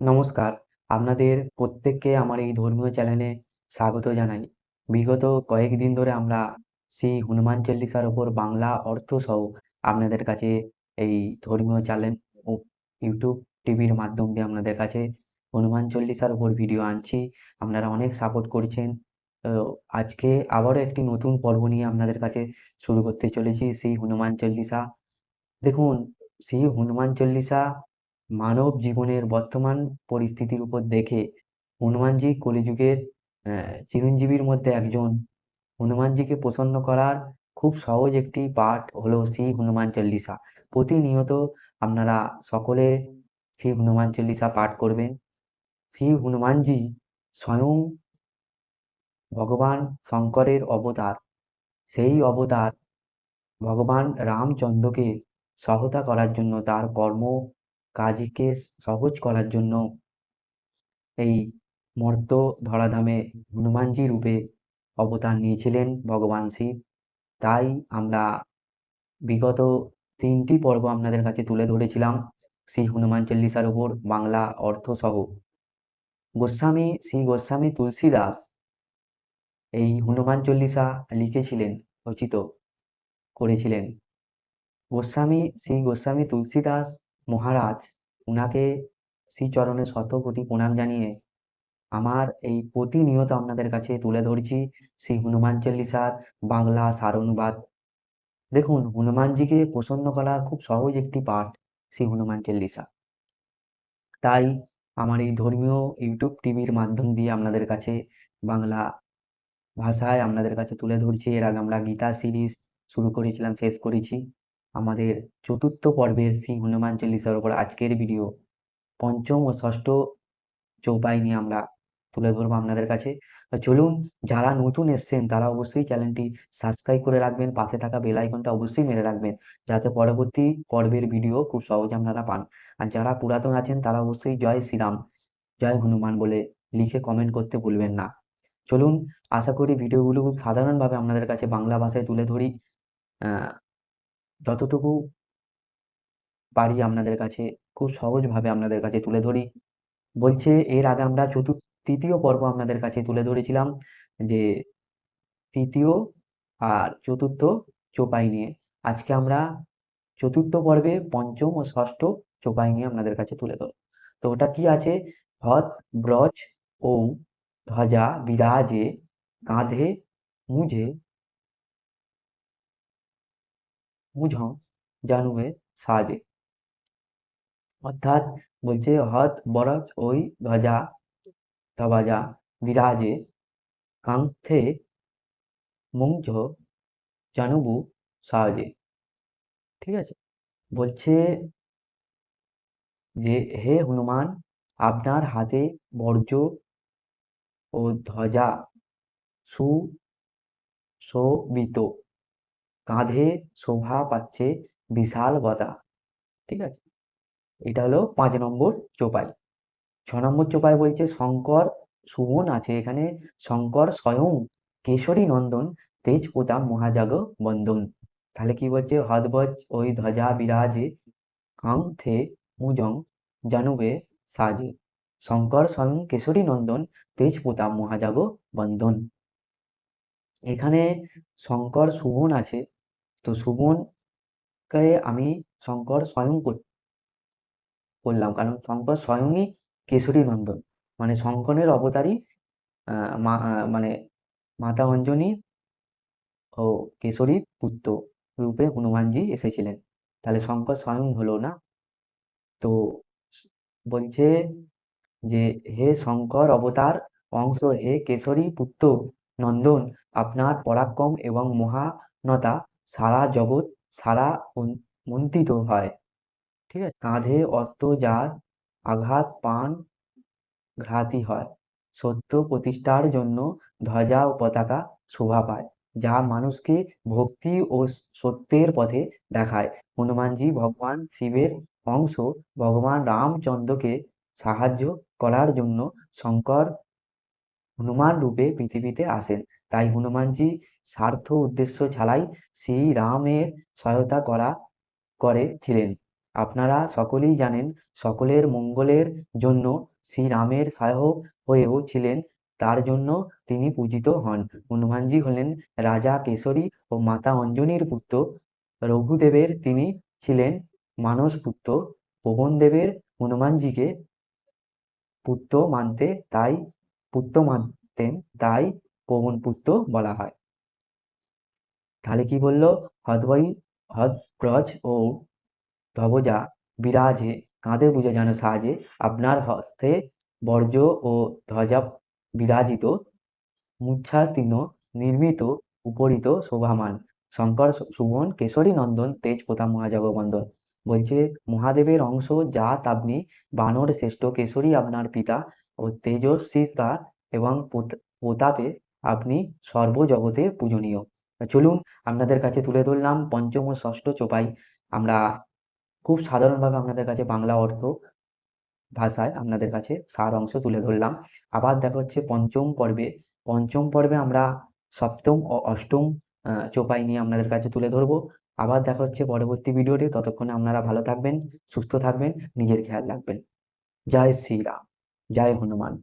নমস্কার। আপনাদের প্রত্যেককে আমার এই ধর্মীয় চ্যানেলে স্বাগত জানাই। বিগত কয়েকদিন ধরে আমরা শ্রী হনুমান চল্লিশার ওপর বাংলা অর্থ সহ আপনাদের কাছে এই ধর্মীয় চ্যানেল ও ইউটিউব টিভির মাধ্যম দিয়ে আপনাদের কাছে হনুমান চল্লিশার ওপর ভিডিও আনছি। আপনারা অনেক সাপোর্ট করছেন। আজকে আবারও একটি নতুন পর্ব নিয়ে আপনাদের কাছে শুরু করতে চলেছি শ্রী হনুমান চল্লিশা। দেখুন, শ্রী হনুমান চল্লিশা মানব জীবনের বর্তমান পরিস্থিতির উপর দেখে হনুমানজি কলিযুগের চিরঞ্জীবীর মধ্যে একজন। হনুমানজিকে প্রসন্ন করার খুব সহজ একটি পাঠ হলো শ্রী হনুমান চল্লিশা। প্রতিনিয়ত আপনারা সকলে শ্রী হনুমান চল্লিশা পাঠ করবেন। শ্রী হনুমানজি স্বয়ং ভগবান শঙ্করের অবতার। সেই অবতার ভগবান রামচন্দ্রকে সহতা করার জন্য তার কর্ম কাজকে সহজ করার জন্য এই মর্ত ধরাধামে হনুমানজি রূপে অবতার নিয়েছিলেন ভগবান শিব। তাই আমরা বিগত তিনটি পর্ব আপনাদের কাছে তুলে ধরেছিলাম শ্রী হনুমান চল্লিশার উপর বাংলা অর্থ সহ। গোস্বামী, শ্রী গোস্বামী তুলসীদাস এই হনুমান চল্লিশা লিখেছিলেন, রচিত করেছিলেন। গোস্বামী, শ্রী গোস্বামী তুলসীদাস মহারাজ, উনাকে শ্রীচরণে শত কোটি প্রণাম জানিয়ে আমার এই প্রতিনিয়ত আপনাদের কাছে তুলে ধরছি শ্রী হনুমান চল্লিশার বাংলা সারানুবাদ দেখুন, হনুমানজিকে প্রসন্ন করা খুব সহজ একটি পাঠ শ্রী হনুমান চল্লিশা। তাই আমার এই ধর্মীয় ইউটিউব টিভির মাধ্যম দিয়ে আপনাদের কাছে বাংলা ভাষায় আপনাদের কাছে তুলে ধরছি। এর আগে আমরা গীতা সিরিজ শুরু করেছিলাম, শেষ করেছি। আমাদের চতুর্থ পর্বের শ্রী হনুমান চল্লিশার উপর আজকের ভিডিও পঞ্চম ও ষষ্ঠ চৌপাই নিয়ে আমরা তুলে ধরবো আপনাদের কাছে। চলুন, যারা নতুন এসছেন, তারা অবশ্যই চ্যানেলটি সাবস্ক্রাইব করে রাখবেন, পাশে থাকা বেল আইকনটা অবশ্যই মেরে রাখবেন, যাতে পরবর্তী পর্বের ভিডিও খুব সহজে আপনারা পান। আর যারা পুরাতন আছেন, তারা অবশ্যই জয় শ্রীরাম জয় হনুমান বলে লিখে কমেন্ট করতে ভুলবেন না। চলুন, আশা করি ভিডিওগুলো খুব সাধারণভাবে আপনাদের কাছে বাংলা ভাষায় তুলে ধরি। যতটুকু পারি আপনাদের কাছে, খুব সহজভাবে আপনাদের কাছে তুলে ধরি। বলছে, এর আগে আমরা চতুর্থ তৃতীয় পর্ব আপনাদের কাছে তুলে ধরেছিলাম যে, তৃতীয় আর চতুর্থ চোপাই নিয়ে। আজকে আমরা চতুর্থ পর্বে পঞ্চম ও ষষ্ঠ চোপাই নিয়ে আপনাদের কাছে তুলে ধরব। তো ওটা কি আছে? হত ব্রজ ও ধ্বজা, বিরাজে, কাঁধে, মুঝে মুঝং জানুবে সাজে। অর্থাৎ বলছে, হত বরজ ওই ধ্বজা তবাজা বিরাজে, কাঙ্ক্ষে মুঞ্জ জানুবু সাজে। ঠিক আছে? বলছে যে, হে হনুমান, আপনার হাতে বর্জ্য ও ধ্বজা সুশোভিত। কাঁধে শোভা পাচ্ছে বিশাল গদা। ঠিক আছে? এটা হলো পাঁচ নম্বর চোপাই। ছ নম্বর চোপাই বলছে শঙ্কর সুমন আছে এখানে। শঙ্কর স্বয়ং কেশরী নন্দন তেজ প্রতাপ মহাজাগ বন্দন। তাহলে কি বলছে? হদবজ ওই ধ্বজা বিরাজে কাঙ্থে মুজং জানুবে সাজে। শঙ্কর স্বয়ং কেশরী নন্দন তেজ প্রতাপ মহাজাগ বন্দন। এখানে শঙ্কর সুমন আছে। তো সুমনকে আমি শঙ্কর স্বয়ং করলাম। কারণ শঙ্কর স্বয়ংই কেশরী নন্দন। মানে শঙ্করের অবতারই মানে মাতা অঞ্জনী ও কেশরীর পুত্র রূপে হনুমানজি এসেছিলেন। তাহলে শঙ্কর স্বয়ং হলো না? তো বলছে যে, হে শঙ্কর অবতার, অংশ হে কেশরী পুত্র নন্দন, আপনার পরাক্রম এবং মহানতা সারা জগৎ সারা মন্ত্রিত হয়। ঠিক আছে? কাঁধে অস্ত্র যার আঘাত পান ঘাতি হয়। সত্য প্রতিষ্ঠার জন্য ধ্বজা ও পতাকা শোভা পায়, যা মানুষকে ভক্তি ও সত্যের পথে দেখায়। হনুমানজি ভগবান শিবের অংশ, ভগবান রামচন্দ্রকে সাহায্য করার জন্য শঙ্কর হনুমান রূপে পৃথিবীতে আসেন। তাই হনুমানজি স্বার্থ উদ্দেশ্য ছাড়াই শ্রী রামের সহায়তা করা, করেছিলেন। আপনারা সকলেই জানেন, সকলের মঙ্গলের জন্য শ্রীরামের সহায়ক হয়েও ছিলেন, তার জন্য তিনি পূজিত হন। হনুমানজি হলেন রাজা কেশরী ও মাতা অঞ্জনীর পুত্র। রঘুদেবের তিনি ছিলেন মানস পুত্র। পবনদেবের হনুমানজিকে পুত্র মানতে তাই, পুত্র মানতেন তাই পবন পুত্র বলা হয়। তাহলে কি বলল? হদবই হদব্রজ ও ধবজা বিরাজে, কাঁধে বুঝে যেন সাজে, আপনার হস্তে বর্জ ও ধ্বজা বিরাজিত মুচ্ছাতীর্ণ নির্মিত, উপরিত, শোভামান। শঙ্কর সুবন, কেশরী নন্দন, তেজ প্রতাপ মহাজগবন্দন বলছে, মহাদেবের অংশ জাত আপনি বানর, শ্রেষ্ঠ কেশরী আপনার পিতা ও তেজস্বী তেজস্বিতা এবং প্রত- প্রতাপে আপনি সর্বজগতে পূজনীয়। চলুন আপনাদের কাছে তুলে ধরলাম পঞ্চম ও ষষ্ঠ চোপাই। আমরা খুব সাধারণভাবে আপনাদের কাছে বাংলা অর্থ ভাষায় আপনাদের কাছে সার অংশ তুলে ধরলাম। আবার দেখা হচ্ছে পঞ্চম পর্বে। পঞ্চম পর্বে আমরা সপ্তম ও অষ্টম চোপাই নিয়ে আপনাদের কাছে তুলে ধরবো। আবার দেখা হচ্ছে পরবর্তী ভিডিওতে। ততক্ষণে আপনারা ভালো থাকবেন, সুস্থ থাকবেন, নিজের খেয়াল রাখবেন। জয় শ্রীরাম, জয় হনুমান।